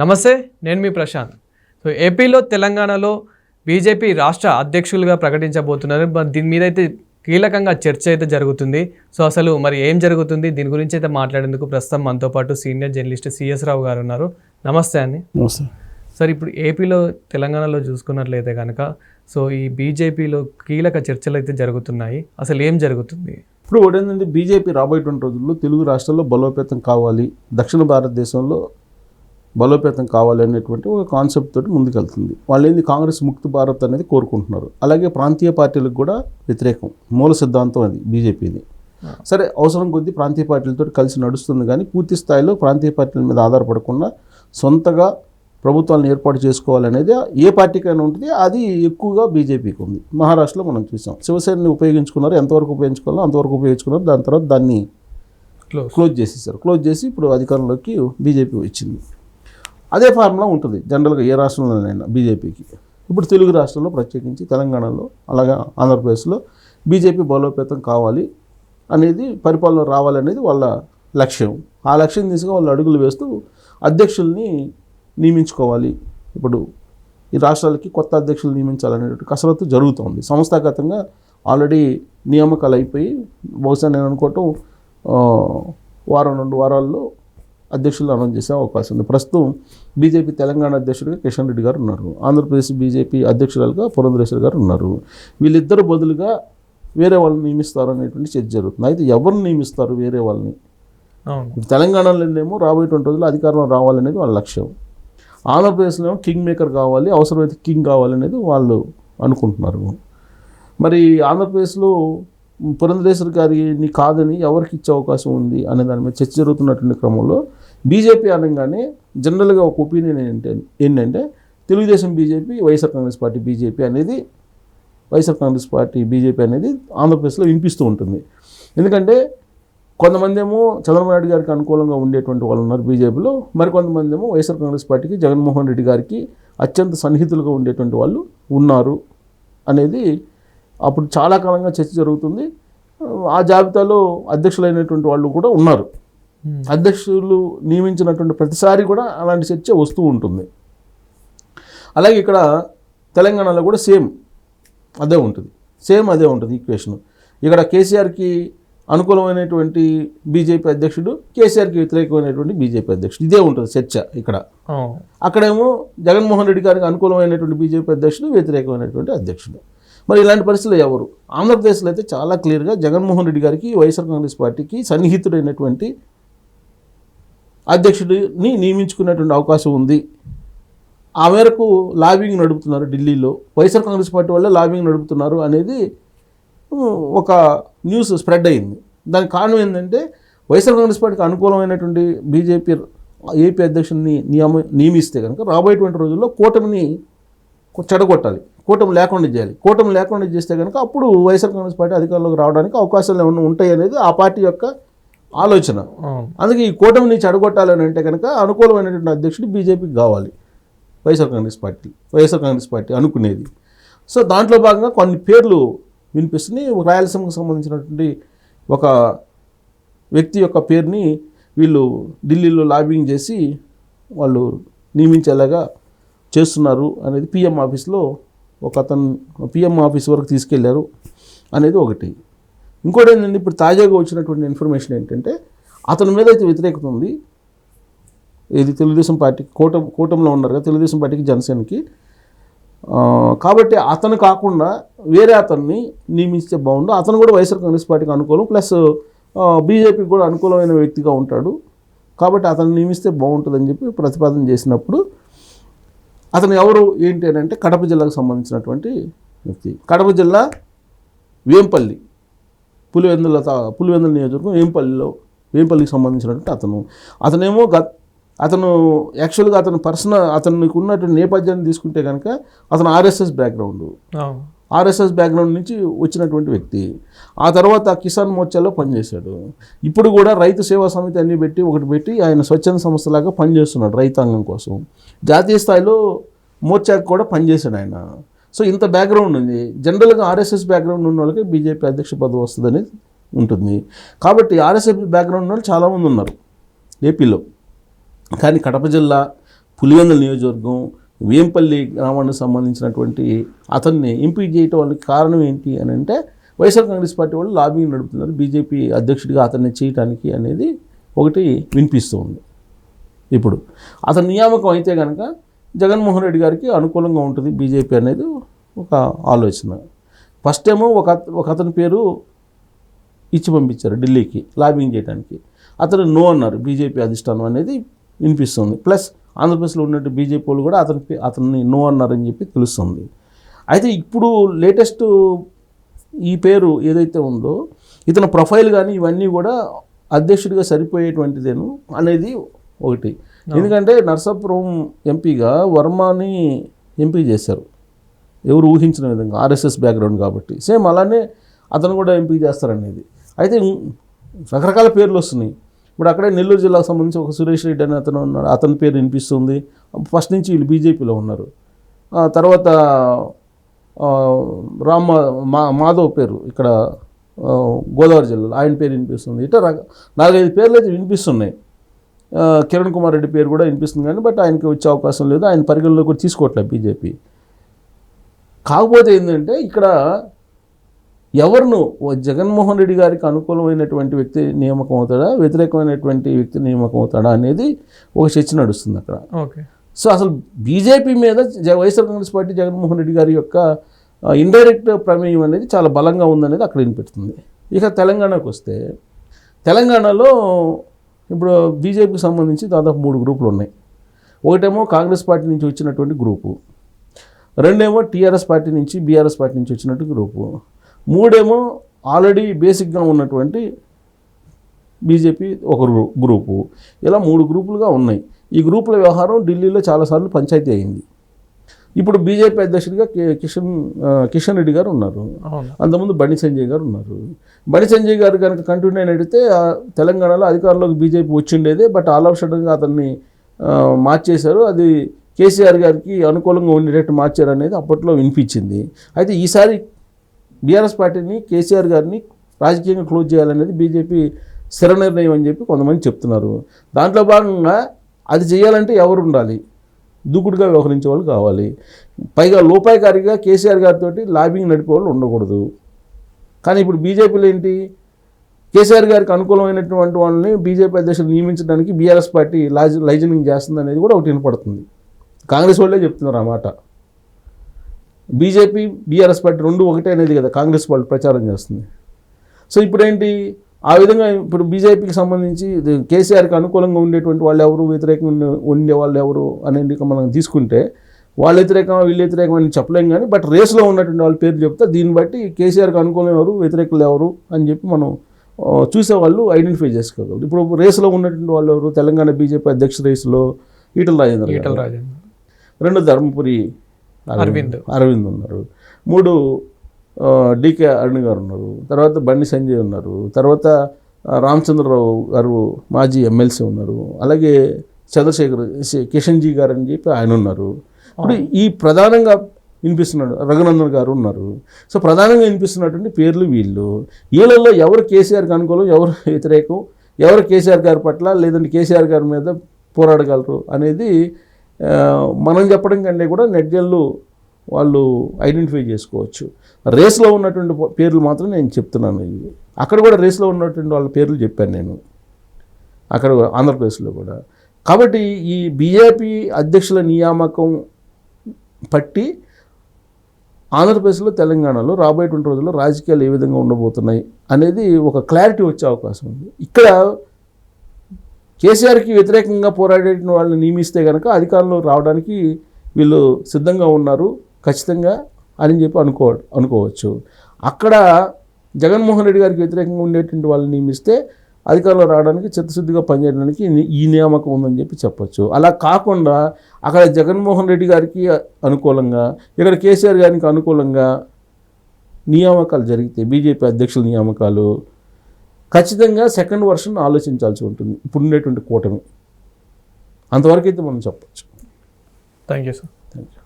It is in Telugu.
నమస్తే నేను మీ ప్రశాంత్. సో ఏపీలో తెలంగాణలో బీజేపీ రాష్ట్ర అధ్యక్షులుగా ప్రకటించబోతున్నారు. దీని మీద అయితే కీలకంగా చర్చ అయితే జరుగుతుంది. సో అసలు మరి ఏం జరుగుతుంది? దీని గురించి అయితే మాట్లాడేందుకు ప్రస్తుతం మనతో పాటు సీనియర్ జర్నలిస్ట్ సిఎస్ రావు గారు ఉన్నారు. నమస్తే అండి. నమస్తే. సార్ ఇప్పుడు ఏపీలో తెలంగాణలో చూసుకున్నట్లయితే కనుక సో ఈ బీజేపీలో కీలక చర్చలు అయితే జరుగుతున్నాయి. అసలు ఏం జరుగుతుంది? ఇప్పుడు ఒకటి ఏంటంటే బీజేపీ రాబోయేటువంటి రోజుల్లో తెలుగు రాష్ట్రాల్లో బలోపేతం కావాలి. దక్షిణ భారతదేశంలో బలోపేతం కావాలి అనేటువంటి ఒక కాన్సెప్ట్ తోటి ముందుకెళ్తుంది. వాళ్ళు ఏంది కాంగ్రెస్ ముక్త భారత్ అనేది కోరుకుంటున్నారు. అలాగే ప్రాంతీయ పార్టీలకు కూడా వ్యతిరేకం. మూల సిద్ధాంతం అది బీజేపీది. సరే అవసరం కొద్దీ ప్రాంతీయ పార్టీలతో కలిసి నడుస్తుంది కానీ పూర్తి స్థాయిలో ప్రాంతీయ పార్టీల మీద ఆధారపడకుండా సొంతగా ప్రభుత్వాలను ఏర్పాటు చేసుకోవాలనేది ఏ పార్టీకైనా ఉంటుంది. అది ఎక్కువగా బీజేపీకి ఉంది. మహారాష్ట్రలో మనం చూసాం. శివసేనని ఉపయోగించుకున్నారు. ఎంతవరకు ఉపయోగించుకోవాలో అంతవరకు ఉపయోగించుకున్నారు. దాని తర్వాత దాన్ని క్లోజ్ క్లోజ్ చేసేసారు. క్లోజ్ చేసి ఇప్పుడు అధికారంలోకి బీజేపీ వచ్చింది. అదే ఫార్ములా ఉంటుంది. జనరల్గా ఏ రాష్ట్రంలోనైనా బీజేపీకి. ఇప్పుడు తెలుగు రాష్ట్రంలో ప్రత్యేకించి తెలంగాణలో అలాగే ఆంధ్రప్రదేశ్లో బీజేపీ బలోపేతం కావాలి అనేది పరిపాలన రావాలనేది వాళ్ళ లక్ష్యం. ఆ లక్ష్యం తీసుకుని వాళ్ళు అడుగులు వేస్తూ అధ్యక్షుల్ని నియమించుకోవాలి. ఇప్పుడు ఈ రాష్ట్రాలకి కొత్త అధ్యక్షులు నియమించాలనేటువంటి కసరత్తు జరుగుతోంది. సంస్థాగతంగా ఆల్రెడీ నియామకాలు అయిపోయి బహుశా నేను అనుకోవటం వారం రెండు వారాల్లో అధ్యక్షులు అనౌన్స్ చేసే అవకాశం ఉంది. ప్రస్తుతం బీజేపీ తెలంగాణ అధ్యక్షుడిగా కిషన్ రెడ్డి గారు ఉన్నారు. ఆంధ్రప్రదేశ్ బీజేపీ అధ్యక్షురాలుగా పురంధరేశ్వరి గారు ఉన్నారు. వీళ్ళిద్దరు బదులుగా వేరే వాళ్ళని నియమిస్తారు అనేటువంటి చర్చ జరుగుతుంది. అయితే ఎవరిని నియమిస్తారు వేరే వాళ్ళని? తెలంగాణలోనేమో రాబోయేటువంటి రోజుల్లో అధికారంలో రావాలనేది వాళ్ళ లక్ష్యం. ఆంధ్రప్రదేశ్లో ఏమో కింగ్ మేకర్ కావాలి అవసరమైతే కింగ్ కావాలనేది వాళ్ళు అనుకుంటున్నారు. మరి ఆంధ్రప్రదేశ్లో పురంధరేశ్వర్ గారిని కాదని ఎవరికి ఇచ్చే అవకాశం ఉంది అనే దాని మీద చర్చ జరుగుతున్నటువంటి క్రమంలో బీజేపీ అనగానే జనరల్గా ఒక ఒపీనియన్ ఏంటంటే ఏంటంటే Telugu Desam BJP YSR Congress party BJP అనేది వైఎస్ఆర్ కాంగ్రెస్ పార్టీ బీజేపీ అనేది ఆంధ్రప్రదేశ్లో వినిపిస్తూ ఉంటుంది. ఎందుకంటే కొంతమంది ఏమో చంద్రబాబు నాయుడు గారికి అనుకూలంగా ఉండేటువంటి వాళ్ళు ఉన్నారు బీజేపీలో మరికొంతమంది ఏమో వైఎస్ఆర్ కాంగ్రెస్ పార్టీకి జగన్మోహన్ రెడ్డి గారికి అత్యంత సన్నిహితులుగా ఉండేటువంటి వాళ్ళు ఉన్నారు అనేది అప్పుడు చాలా కాలంగా చర్చ జరుగుతుంది. ఆ జాబితాలో అధ్యక్షులైనటువంటి వాళ్ళు కూడా ఉన్నారు. Hmm. అధ్యక్షులు నియమించినటువంటి ప్రతిసారి కూడా అలాంటి చర్చ వస్తూ ఉంటుంది. అలాగే ఇక్కడ తెలంగాణలో కూడా సేమ్ అదే ఉంటుంది. సేమ్ అదే ఉంటుంది ఈక్వేషన్. ఇక్కడ కేసీఆర్కి అనుకూలమైనటువంటి బీజేపీ అధ్యక్షుడు కేసీఆర్కి వ్యతిరేకమైనటువంటి బీజేపీ అధ్యక్షుడు. ఇదే ఉంటుంది చర్చ ఇక్కడ. అవును అక్కడేమో జగన్మోహన్ రెడ్డి గారికి అనుకూలమైనటువంటి బీజేపీ అధ్యక్షుడు వ్యతిరేకమైనటువంటి అధ్యక్షుడు. మరి ఇలాంటి పరిస్థితులు ఎవరు? ఆంధ్రప్రదేశ్లో అయితే చాలా క్లియర్గా జగన్మోహన్ రెడ్డి గారికి వైఎస్ఆర్ కాంగ్రెస్ పార్టీకి సన్నిహితుడైనటువంటి అధ్యక్షుడిని నియమించుకునేటువంటి అవకాశం ఉంది. ఆ మేరకు లాబింగ్ నడుపుతున్నారు ఢిల్లీలో. వైఎస్ఆర్ కాంగ్రెస్ పార్టీ వల్ల లాబింగ్ నడుపుతున్నారు అనేది ఒక న్యూస్ స్ప్రెడ్ అయింది. దానికి కారణం ఏంటంటే వైఎస్ఆర్ కాంగ్రెస్ పార్టీకి అనుకూలమైనటువంటి బీజేపీ ఏపీ అధ్యక్షుడిని నియమ నియమిస్తే కనుక రాబోయేటువంటి రోజుల్లో కూటమిని చెడగొట్టాలి. కూటమి లేకుండా చేయాలి. కూటమి లేకుండా చేస్తే కనుక అప్పుడు వైఎస్ఆర్ కాంగ్రెస్ పార్టీ అధికారంలోకి రావడానికి అవకాశాలు ఏమైనా ఉంటాయి అనేది ఆ పార్టీ యొక్క ఆలోచన. అందుకే ఈ కూటమిని చెడగొట్టాలని అంటే కనుక అనుకూలమైనటువంటి అధ్యక్షుడు బీజేపీకి కావాలి. YSR Congress party YSR Congress party అనుకునేది. సో దాంట్లో భాగంగా కొన్ని పేర్లు వినిపిస్తున్నాయి రాయలసీమకు సంబంధించినటువంటి ఒక వ్యక్తి యొక్క పేరుని వీళ్ళు ఢిల్లీలో లాబింగ్ చేసి వాళ్ళు నియమించేలాగా చేస్తున్నారు అనేది పిఎం ఆఫీస్లో ఒక అతను పిఎం ఆఫీస్ వరకు తీసుకెళ్ళారు అనేది ఒకటి. ఇంకోటి ఏంటంటే ఇప్పుడు తాజాగా వచ్చినటువంటి ఇన్ఫర్మేషన్ ఏంటంటే అతని మీద అయితే వ్యతిరేకత ఉంది. ఇది తెలుగుదేశం పార్టీ కూటమి కూటంలో ఉన్నారు కదా తెలుగుదేశం పార్టీకి జనసేనకి. కాబట్టి అతను కాకుండా వేరే అతన్ని నియమిస్తే బాగుండు అతను కూడా వైఎస్ఆర్ కాంగ్రెస్ పార్టీకి అనుకూలం ప్లస్ బీజేపీకి కూడా అనుకూలమైన వ్యక్తిగా ఉంటాడు. కాబట్టి అతను నియమిస్తే బాగుంటుందని చెప్పి ప్రతిపాదన చేసినప్పుడు అతను ఎవరు ఏంటి అని అంటే కడప జిల్లాకు సంబంధించినటువంటి వ్యక్తి. కడప జిల్లా వేంపల్లి పులివెందుల పులివెందుల నియోజకవర్గం వేంపల్లిలో వేంపల్లికి సంబంధించినటువంటి అతను. అతనేమో గత అతను యాక్చువల్గా అతను పర్సనల్ అతనికి ఉన్నటువంటి నేపథ్యాన్ని తీసుకుంటే కనుక అతను ఆర్ఎస్ఎస్ బ్యాక్గ్రౌండ్. ఆర్ఎస్ఎస్ బ్యాక్గ్రౌండ్ నుంచి వచ్చినటువంటి వ్యక్తి. ఆ తర్వాత కిసాన్ మోర్చాలో పనిచేశాడు. ఇప్పుడు కూడా రైతు సేవా సమితి అన్ని పెట్టి ఒకటి పెట్టి ఆయన స్వచ్ఛంద సంస్థలాగా పనిచేస్తున్నాడు రైతాంగం కోసం. జాతీయ స్థాయిలో మోర్చాకి కూడా పనిచేశాడు ఆయన. సో ఇంత బ్యాక్గ్రౌండ్ ఉంది. జనరల్గా ఆర్ఎస్ఎస్ బ్యాక్గ్రౌండ్ ఉన్న వాళ్ళకి బీజేపీ అధ్యక్ష పదవి వస్తుందని ఉంటుంది. కాబట్టి ఆర్ఎస్ఎస్ బ్యాక్గ్రౌండ్ వాళ్ళు చాలామంది ఉన్నారు ఏపీలో. కానీ కడప జిల్లా పులివెందుల నియోజకవర్గం వేంపల్లి గ్రామానికి సంబంధించినటువంటి అతన్ని ఎంపీ చేయటం వాళ్ళకి కారణం ఏంటి అని అంటే వైఎస్ఆర్ కాంగ్రెస్ పార్టీ వాళ్ళు లాబింగ్ నడుపుతున్నారు. బీజేపీ అధ్యక్షుడిగా అతన్ని చేయటానికి అనేది ఒకటి వినిపిస్తూ ఉంది. ఇప్పుడు అతని నియామకం అయితే కనుక జగన్మోహన్ రెడ్డి గారికి అనుకూలంగా ఉంటుంది బీజేపీ అనేది ఒక ఆలోచన. ఫస్ట్ ఏమో ఒక ఒక అతని పేరు ఇచ్చి పంపించారు ఢిల్లీకి లాబింగ్ చేయడానికి అతను నో అన్నారు. బీజేపీ అధిష్టానం అనేది వినిపిస్తుంది. ప్లస్ ఆంధ్రప్రదేశ్లో ఉన్నట్టు బీజేపీ వాళ్ళు కూడా అతని పే- అతన్ని నో అన్నారని చెప్పి తెలుస్తుంది. అయితే ఇప్పుడు లేటెస్ట్ ఈ పేరు ఏదైతే ఉందో ఇతని ప్రొఫైల్ కానీ ఇవన్నీ కూడా అధ్యక్షుడిగా సరిపోయేటువంటిదేను అనేది ఒకటి. ఎందుకంటే నర్సాపురం ఎంపీగా వర్మని ఎంపీ చేశారు. ఎవరు ఊహించిన విధంగా ఆర్ఎస్ఎస్ బ్యాక్గ్రౌండ్ కాబట్టి. సేమ్ అలానే అతను కూడా ఎంపీ చేస్తారనేది. అయితే రకరకాల పేర్లు వస్తున్నాయి. ఇప్పుడు అక్కడే నెల్లూరు జిల్లాకు సంబంధించి ఒక సురేష్ రెడ్డి అని అతను ఉన్నాడు. అతని పేరు వినిపిస్తుంది. ఫస్ట్ నుంచి వీళ్ళు బీజేపీలో ఉన్నారు. తర్వాత రామ్ మా మాధవ్ పేరు ఇక్కడ గోదావరి జిల్లాలో ఆయన పేరు వినిపిస్తుంది. ఇట్లా నాలుగైదు పేర్లు అయితే వినిపిస్తున్నాయి. కిరణ్ కుమార్ రెడ్డి పేరు కూడా వినిపిస్తుంది కానీ బట్ ఆయనకి వచ్చే అవకాశం లేదు. ఆయన పరిగణలో కూడా తీసుకోవట్లేదు బీజేపీ. కాకపోతే ఏంటంటే ఇక్కడ ఎవరిను? జగన్మోహన్ రెడ్డి గారికి అనుకూలమైనటువంటి వ్యక్తి నియామకం అవుతాడా? వ్యతిరేకమైనటువంటి వ్యక్తి నియామకం అవుతాడా అనేది ఒక చర్చ నడుస్తుంది అక్కడ. ఓకే. సో అసలు బీజేపీ మీద YSR Congress party Jaganmohan Reddy గారి యొక్క ఇండైరెక్ట్ ప్రమేయం అనేది చాలా బలంగా ఉందనేది అక్కడ వినిపెడుతుంది ఇక తెలంగాణకు వస్తే తెలంగాణలో ఇప్పుడు బీజేపీకి సంబంధించి దాదాపు మూడు గ్రూపులు ఉన్నాయి. ఒకటేమో కాంగ్రెస్ పార్టీ నుంచి వచ్చినటువంటి గ్రూపు. రెండేమో టీఆర్ఎస్ పార్టీ నుంచి బీఆర్ఎస్ పార్టీ నుంచి వచ్చినట్టు గ్రూపు. మూడేమో ఆల్రెడీ బేసిక్గా ఉన్నటువంటి బీజేపీ ఒక గ్రూ- గ్రూపు. ఇలా మూడు గ్రూపులుగా ఉన్నాయి. ఈ గ్రూపుల వ్యవహారం ఢిల్లీలో చాలాసార్లు పంచాయతీ అయింది. ఇప్పుడు బీజేపీ అధ్యక్షుడిగా కిషన్ కిషన్ రెడ్డి గారు ఉన్నారు. అంతకుముందు బండి సంజయ్ గారు ఉన్నారు. బండి సంజయ్ గారు కనుక కంటిన్యూ అయినట్టయితే ఆ, తెలంగాణలో అధికారంలోకి బీజేపీ వచ్చిండేదే బట్ ఆల్ ఆఫ్ సడన్గా అతన్ని మార్చేశారు. అది కేసీఆర్ గారికి అనుకూలంగా ఉండేటట్టు మార్చారు అనేది అప్పట్లో వినిపించింది. అయితే ఈసారి బీఆర్ఎస్ పార్టీని కేసీఆర్ గారిని రాజకీయంగా క్లోజ్ చేయాలనేది బీజేపీ స్థిర నిర్ణయం అని చెప్పి కొంతమంది చెప్తున్నారు. దాంట్లో భాగంగా అది చేయాలంటే ఎవరు ఉండాలి? దూకుడుగా వ్యవహరించే వాళ్ళు కావాలి. పైగా లోపాయకారిగా కేసీఆర్ గారితో లాబింగ్ నడిపే వాళ్ళు ఉండకూడదు. కానీ ఇప్పుడు బీజేపీలు ఏంటి? కేసీఆర్ గారికి అనుకూలమైనటువంటి వాళ్ళని బీజేపీ అధ్యక్షులు నియమించడానికి బీఆర్ఎస్ పార్టీ లాజ్ లైజనింగ్ చేస్తుంది అనేది కూడా ఒకటి వినపడుతుంది. కాంగ్రెస్ వాళ్ళే చెప్తున్నారు ఆ మాట. బీజేపీ బీఆర్ఎస్ పార్టీ రెండు ఒకటే అనేది కదా కాంగ్రెస్ వాళ్ళు ప్రచారం చేస్తుంది. సో ఇప్పుడు ఏంటి ఆ విధంగా ఇప్పుడు బీజేపీకి సంబంధించి కేసీఆర్కి అనుకూలంగా ఉండేటువంటి వాళ్ళు ఎవరు వ్యతిరేకంగా ఉండే- వాళ్ళు ఎవరు అనేది మనం తీసుకుంటే వాళ్ళ వ్యతిరేకం వీళ్ళ వ్యతిరేకం అని చెప్పలేం కానీ బట్ రేస్లో ఉన్నటువంటి వాళ్ళ పేరు చెప్తే దీన్ని బట్టి కేసీఆర్కి అనుకూలం ఎవరు వ్యతిరేకులు ఎవరు అని చెప్పి మనం చూసేవాళ్ళు ఐడెంటిఫై చేసుకోగలరు. ఇప్పుడు రేస్లో ఉన్నటువంటి వాళ్ళు ఎవరు? తెలంగాణ బీజేపీ అధ్యక్ష రేసులో ఈటల రాజేంద్ర. ఈటల రాజేంద్ర. రెండు ధర్మపురి అరవింద్. అరవింద్. ఉన్నారు. మూడు డికే అరుణ్ గారు ఉన్నారు. తర్వాత బండి సంజయ్ ఉన్నారు. తర్వాత రామచంద్రరావు గారు మాజీ ఎమ్మెల్సీ ఉన్నారు. అలాగే చంద్రశేఖర్ కిషన్జీ గారు అని చెప్పి ఆయన ఉన్నారు. ఇప్పుడు ఈ ప్రధానంగా వినిపిస్తున్నాడు రఘునందన్ గారు ఉన్నారు. సో ప్రధానంగా వినిపిస్తున్నటువంటి పేర్లు వీళ్ళు. వీళ్ళల్లో ఎవరు కేసీఆర్కి అనుకూలం ఎవరు వ్యతిరేకం ఎవరు కేసీఆర్ గారి పట్ల లేదంటే కేసీఆర్ గారి మీద పోరాడగలరు అనేది మనం చెప్పడం కంటే కూడా నెట్జన్లు వాళ్ళు ఐడెంటిఫై చేసుకోవచ్చు. రేస్లో ఉన్నటువంటి పేర్లు మాత్రం నేను చెప్తున్నాను. ఇవి అక్కడ కూడా రేస్లో ఉన్నటువంటి వాళ్ళ పేర్లు చెప్పాను నేను. అక్కడ ఆంధ్రప్రదేశ్లో కూడా. కాబట్టి ఈ బీజేపీ అధ్యక్షుల నియామకం పట్టి ఆంధ్రప్రదేశ్లో తెలంగాణలో రాబోయేటువంటి రోజుల్లో రాజకీయాలు ఏ విధంగా ఉండబోతున్నాయి అనేది ఒక క్లారిటీ వచ్చే అవకాశం ఉంది. ఇక్కడ కేసీఆర్కి వ్యతిరేకంగా పోరాడే వాళ్ళని నియమిస్తే కనుక అధికారంలో రావడానికి వీళ్ళు సిద్ధంగా ఉన్నారు. ఖచ్చితంగా అని చెప్పి అనుకో అనుకోవచ్చు. అక్కడ జగన్మోహన్ రెడ్డి గారికి వ్యతిరేకంగా ఉండేటువంటి వాళ్ళని నియమిస్తే అధికారంలో రావడానికి చిత్తశుద్ధిగా పనిచేయడానికి ఈ నియామకం ఉందని చెప్పి చెప్పొచ్చు. అలా కాకుండా అక్కడ జగన్మోహన్ రెడ్డి గారికి అనుకూలంగా ఇక్కడ కేసీఆర్ గారికి అనుకూలంగా నియామకాలు జరిగితే బీజేపీ అధ్యక్షుల నియామకాలు ఖచ్చితంగా సెకండ్ వర్షన్ ఆలోచించాల్సి ఉంటుంది. ఇప్పుడు ఉండేటువంటి కూటమి. అంతవరకు అయితే మనం చెప్పచ్చు. Thank you sir thank you